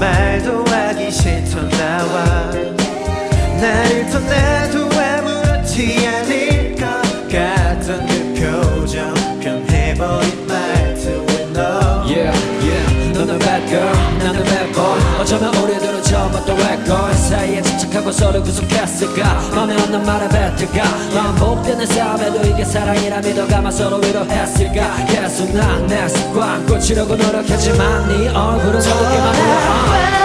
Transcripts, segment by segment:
말도 하기 싫던 나와 나를 떠나도 아무렇지 않을 서로 구속했을까? 맘에 없는 말에 뱉을까? 반복되는 싸움에도 이게 사랑이라 믿어가며 서로 위로했을까? 계속 난 내 습관 고치려고 노력했지만 네 얼굴은 어둡게만 해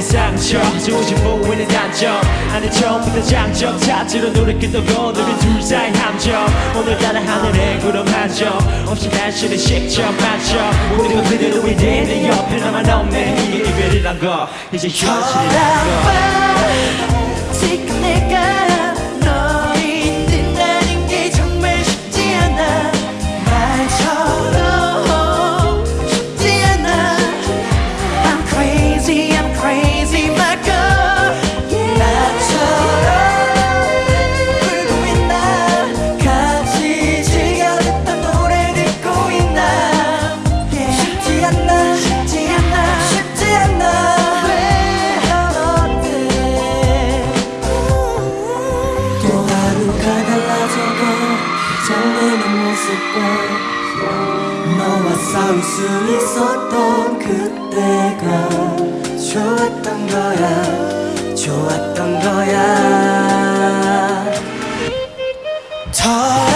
우리 상처. 조지 보이는 단점 안에 처음부터 장점. 찾으러 노력했던 오늘은 둘 사이 함정. 오늘따라 하늘에 구름 한점 없이 날씨는 식점 만점 우리가 그대로 이래 내 옆에 나만 없네. 이게 이별이란 거. 이제 현실이란 거 설레는 모습과 너와 싸울 수 있었던 그때가 좋았던 거야 좋았던 거야. 더